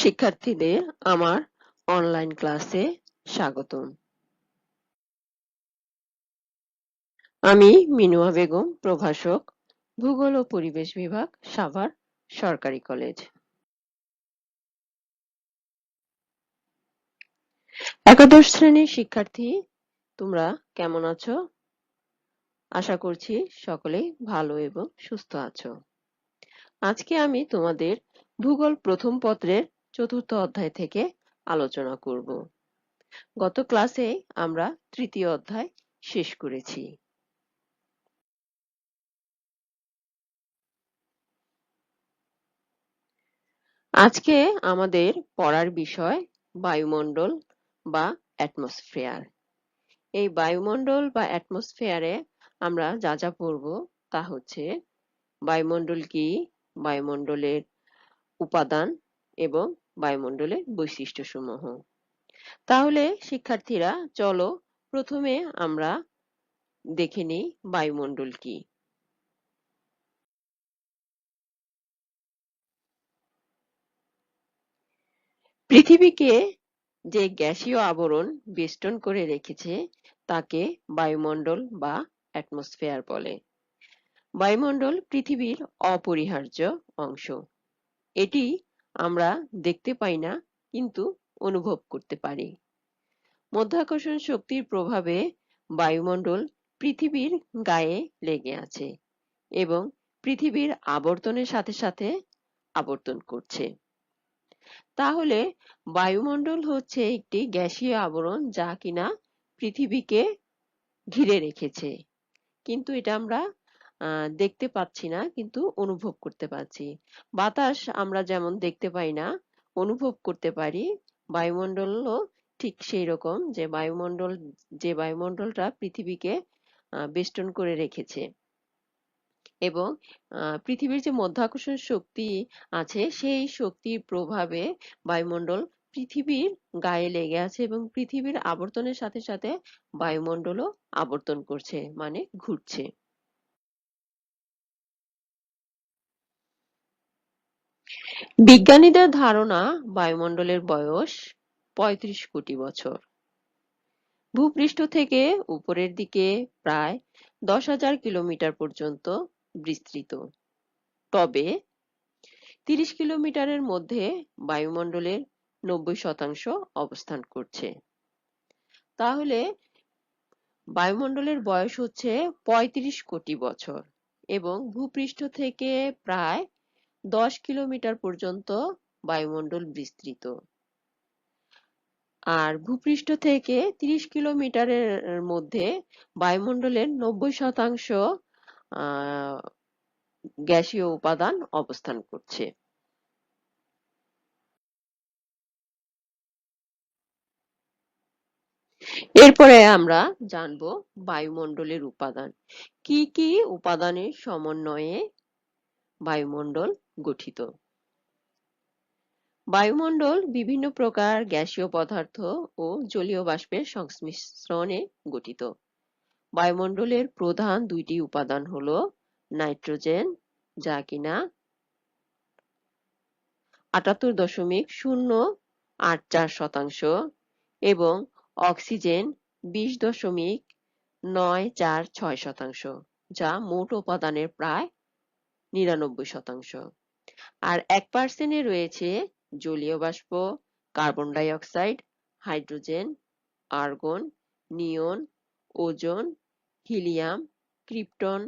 শিক্ষার্থীদের আমার অনলাইন ক্লাসে স্বাগতম। আমি মিনুয়া বেগম, প্রভাষক, ভূগোল ও পরিবেশ বিভাগ, সাভার সরকারি কলেজ। একাদশ শ্রেণির শিক্ষার্থী, তোমরা কেমন আছো? আশা করছি সকলেই ভালো এবং সুস্থ আছো। আজকে আমি তোমাদের ভূগোল প্রথম পত্রের চতুর্থ অধ্যায় থেকে আলোচনা করব। গত ক্লাসে আমরা তৃতীয় অধ্যায় শেষ করেছি। আজকে আমাদের পড়ার বিষয় বায়ুমণ্ডল বা অ্যাটমসফিয়ার। এই বায়ুমণ্ডল বা অ্যাটমসফিয়ারে আমরা যা যা পড়ব তা হচ্ছে বায়ুমণ্ডল কি, বায়ুমণ্ডলের উপাদান এবং বায়ুমণ্ডলের বৈশিষ্ট্যসমূহ। তাহলে, শিক্ষার্থীরা, চলো প্রথমে আমরা দেখে নিই বায়ুমণ্ডল কি। পৃথিবীকে যে গ্যাসীয় আবরণ বেষ্টন করে রেখেছে, তাকে বায়ুমণ্ডল বা অ্যাটমসফিয়ার বলে। বায়ুমণ্ডল পৃথিবীর অপরিহার্য অংশ। এটি আমরা দেখতে পাই না, কিন্তু অনুভব করতে পারি। মধ্যাকর্ষণ শক্তির প্রভাবে বায়ুমণ্ডল পৃথিবীর গায়ে লেগে আছে এবং পৃথিবীর আবর্তনের সাথে সাথে আবর্তন করছে। তাহলে বায়ুমণ্ডল হচ্ছে একটি গ্যাসীয় আবরণ যা কিনা পৃথিবীকে ঘিরে রেখেছে। কিন্তু এটা আমরা দেখতে পাচ্ছি না, কিন্তু অনুভব করতে পারছি। বাতাস আমরা যেমন দেখতে পাই না, অনুভব করতে পারি। বায়ুমণ্ডলও ঠিক সেই রকম যে বায়ুমণ্ডল, যে বায়ুমণ্ডলটা পৃথিবীকে বেষ্টন করে রেখেছে। এবং পৃথিবীর যে মধ্যাকর্ষণ শক্তি আছে, সেই শক্তির প্রভাবে বায়ুমণ্ডল পৃথিবীর গায়ে লেগে আছে এবং পৃথিবীর আবর্তনের সাথে সাথে বায়ুমণ্ডলও আবর্তন করছে মানে ঘুরছে। বিজ্ঞানীদের ধারণা বায়ুমণ্ডলের বয়স পঁয়ত্রিশ কোটি বছর। ভূপৃষ্ঠ থেকে উপরের দিকে প্রায় দশ হাজার কিলোমিটার পর্যন্ত বিস্তৃত। তবে তিরিশ কিলোমিটারের মধ্যে বায়ুমণ্ডলের নব্বই শতাংশ অবস্থান করছে। তাহলে বায়ুমণ্ডলের বয়স হচ্ছে পঁয়ত্রিশ কোটি বছর এবং ভূপৃষ্ঠ থেকে প্রায় দশ কিলোমিটার পর্যন্ত বায়ুমণ্ডল বিস্তৃত। আর ভূপৃষ্ঠ থেকে তিরিশ কিলোমিটারের মধ্যে বায়ুমণ্ডলের নব্বই শতাংশ গ্যাসীয় উপাদান অবস্থান করছে। এরপরে আমরা জানব বায়ুমণ্ডলের উপাদান। কি কি উপাদানের সমন্বয়ে বায়ুমণ্ডল গঠিত। বায়ুমণ্ডল বিভিন্ন প্রকার গ্যাসীয় পদার্থ ও জলীয় বাষ্পের সংমিশ্রণে গঠিত। বায়ুমণ্ডলের প্রধান দুইটি উপাদান হল নাইট্রোজেন, যা কিনা আটাত্তর দশমিক শূন্য আট চার শতাংশ, এবং অক্সিজেন বিশ দশমিক নয় চার ছয় শতাংশ, যা মোট উপাদানের প্রায় নিরানব্বই শতাংশ। আর এক পার্সেন্টে রয়েছে জলীয় বাষ্প carbon dioxide hydrogen argon neon ozone helium krypton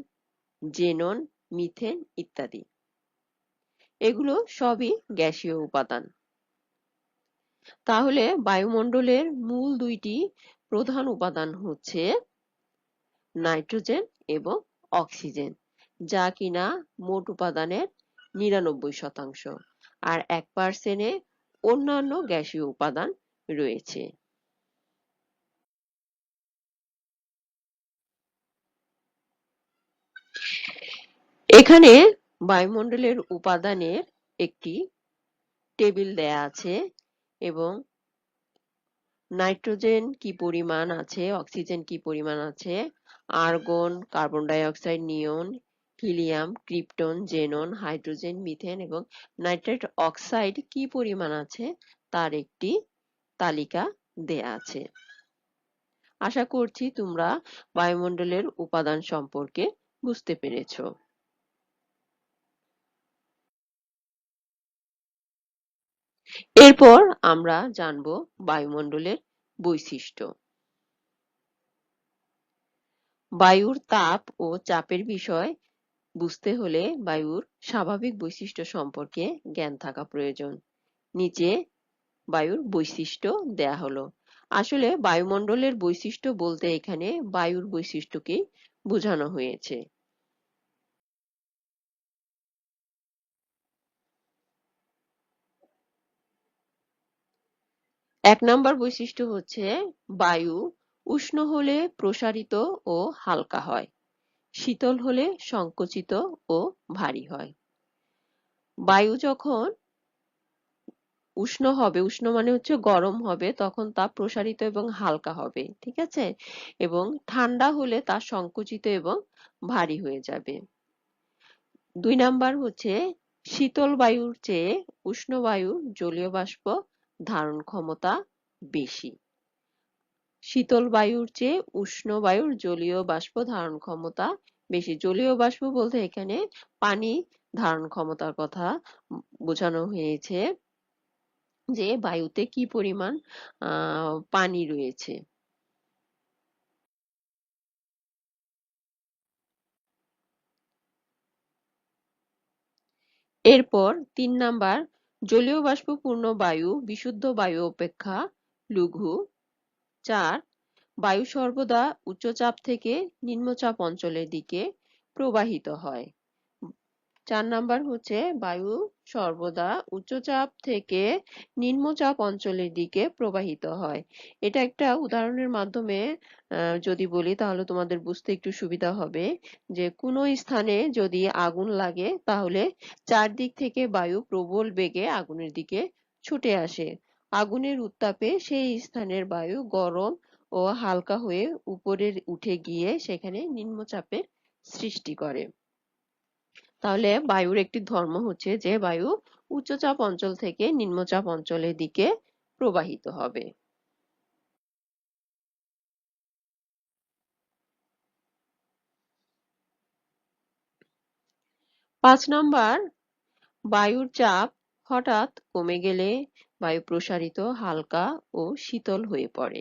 xenon methane ইত্যাদি। এগুলো সবই গ্যাসীয় উপাদান। তাহলে বায়ুমণ্ডলের মূল দুইটি প্রধান উপাদান হচ্ছে নাইট্রোজেন এবং অক্সিজেন, যা কিনা মোট উপাদানের নিরানব্বই শতাংশ। আর এক পার্সেন্টে অন্যান্য গ্যাসীয় উপাদান রয়েছে। এখানে বায়ুমণ্ডলের উপাদানের একটি টেবিল দেয়া আছে এবং নাইট্রোজেন কি পরিমাণ আছে, অক্সিজেন কি পরিমাণ আছে, argon, carbon dioxide neon helium, krypton, xenon, hydrogen, methane এবং নাইট্রেট অক্সাইড কি পরিমাণ আছে তার একটি তালিকা দেয়া আছে। আশা করছি তোমরা বায়ুমণ্ডলের উপাদান সম্পর্কে বুঝতে পেরেছ। এরপর আমরা জানব বায়ুমণ্ডলের বৈশিষ্ট্য। বায়ুর তাপ ও চাপের বিষয় বুঝতে হলে বায়ুর স্বাভাবিক বৈশিষ্ট্য সম্পর্কে জ্ঞান থাকা প্রয়োজন। নিচে বায়ুর বৈশিষ্ট্য দেয়া হলো। আসলে বায়ুমণ্ডলের বৈশিষ্ট্য বলতে এখানে বায়ুর বৈশিষ্ট্যকেই বোঝানো হয়েছে। এক নম্বর বৈশিষ্ট্য হচ্ছে বায়ু উষ্ণ হলে প্রসারিত ও হালকা হয়। শীতল হলে সংকুচিত ও ভারী হয়। বায়ু যখন উষ্ণ হবে, উষ্ণ মানে হচ্ছে গরম হবে, তখন তা প্রসারিত এবং হালকা হবে, ঠিক আছে? এবং ঠান্ডা হলে তা সংকুচিত এবং ভারী হয়ে যাবে। দুই নাম্বার হচ্ছে শীতল বায়ুর চেয়ে উষ্ণ বায়ুর জলীয় বাষ্প ধারণ ক্ষমতা বেশি। শীতল বায়ুর চেয়ে উষ্ণ বায়ুর জলীয় বাষ্প ধারণ ক্ষমতা বেশি। জলীয় বাষ্প বলতে এখানে পানি ধারণ ক্ষমতার কথা বোঝানো হয়েছে যে বায়ুতে কি পরিমাণ পানি রয়েছে। এরপর তিন নাম্বার, জলীয় বাষ্পপূর্ণ বায়ু, বিশুদ্ধ বায়ু অপেক্ষা, লঘু চার, বায়ু সর্বদা উচ্চচাপ থেকে নিম্নচাপ অঞ্চলের দিকে প্রবাহিত হয়। চার নাম্বার হচ্ছে বায়ু সর্বদা উচ্চচাপ থেকে নিম্নচাপ অঞ্চলের দিকে প্রবাহিত হয়। এটা একটা উদাহরণের মাধ্যমে যদি বলি তাহলে তোমাদের বুঝতে একটু সুবিধা হবে যে কোনো স্থানে যদি আগুন লাগে তাহলে চারদিক থেকে বায়ু প্রবল বেগে আগুনের দিকে ছুটে আসে। আগুনের উত্তাপে সেই স্থানের বায়ু গরম ও হালকা হয়ে উপরে উঠে গিয়ে সেখানে নিম্নচাপের সৃষ্টি করে। তাহলে বায়ুর একটি ধর্ম হচ্ছে যে বায়ু উচ্চচাপ অঞ্চল থেকে নিম্নচাপ অঞ্চলের দিকে প্রবাহিত হবে। পাঁচ নাম্বার, বায়ুর চাপ হঠাৎ কমে গেলে বায়ু প্রসারিত হালকা ও শীতল হয়ে পড়ে।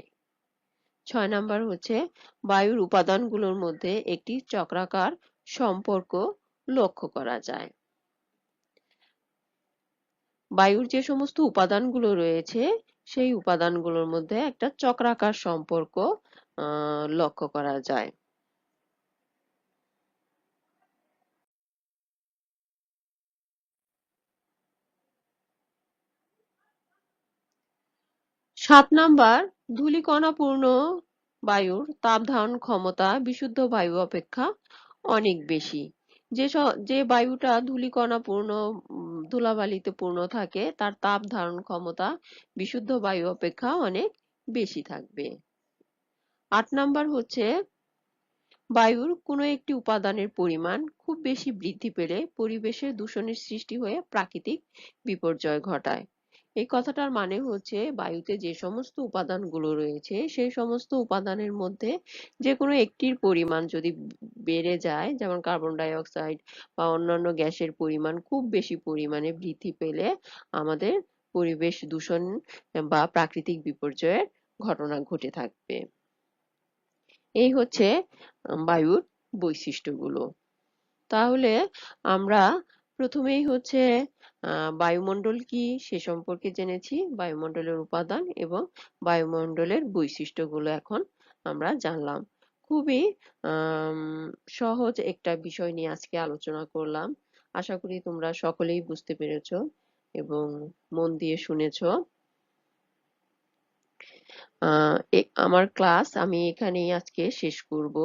ছয় নাম্বার হচ্ছে বায়ুর উপাদানগুলোর মধ্যে একটি চক্রাকার সম্পর্ক লক্ষ্য করা যায়। বায়ুর যে সমস্ত উপাদানগুলো রয়েছে, সেই উপাদানগুলোর মধ্যে একটা চক্রাকার সম্পর্ক লক্ষ্য করা যায়। সাত নাম্বার, ধূলিকণাপূর্ণ বায়ুর তাপ ধারণ ক্ষমতা বিশুদ্ধ বায়ু অপেক্ষা অনেক বেশি। যে যে বায়ুটা ধূলিকণা পূর্ণ ধুলাবালিতে পূর্ণ থাকে, তার তাপ ধারণ ক্ষমতা বিশুদ্ধ বায়ু অপেক্ষা অনেক বেশি থাকবে। আট নাম্বার হচ্ছে, বায়ুর কোনো একটি উপাদানের পরিমাণ খুব বেশি বৃদ্ধি পেলে পরিবেশে দূষণের সৃষ্টি হয়ে প্রাকৃতিক বিপর্যয় ঘটায়। এই কথাটার মানে হচ্ছে বায়ুতে যে সমস্ত উপাদানগুলো রয়েছে, সেই সমস্ত উপাদানের মধ্যে যে কোনো একটির পরিমাণ যদি বেড়ে যায়, যেমন কার্বন ডাই অক্সাইড বা অন্যান্য গ্যাসের পরিমাণ খুব বেশি পরিমাণে বৃদ্ধি পেলে আমাদের পরিবেশ দূষণ বা প্রাকৃতিক বিপর্যয়ের ঘটনা ঘটে থাকবে। এই হচ্ছে বায়ুর বৈশিষ্ট্যগুলো। তাহলে আমরা প্রথমেই হচ্ছে বায়ুমণ্ডল কি সে সম্পর্কে জেনেছি। বায়ুমণ্ডলের উপাদান এবং বায়ুমণ্ডলের বৈশিষ্ট্যগুলো এখন আমরা জানলাম। খুবই সহজ একটা বিষয় নিয়ে আজকে আলোচনা করলাম। আশা করি তোমরা সকলেই বুঝতে পেরেছ এবং মন দিয়ে শুনেছ। আমার ক্লাস আমি এখানেই আজকে শেষ করব।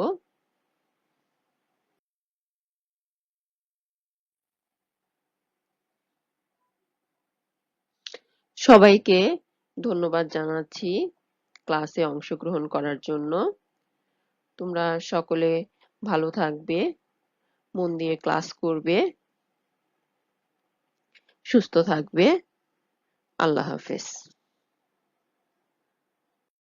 সবাইকে ধন্যবাদ জানাচ্ছি ক্লাসে অংশগ্রহণ করার জন্য। তোমরা সকলে ভালো থাকবে, মন দিয়ে ক্লাস করবে, সুস্থ থাকবে। আল্লাহ হাফেজ।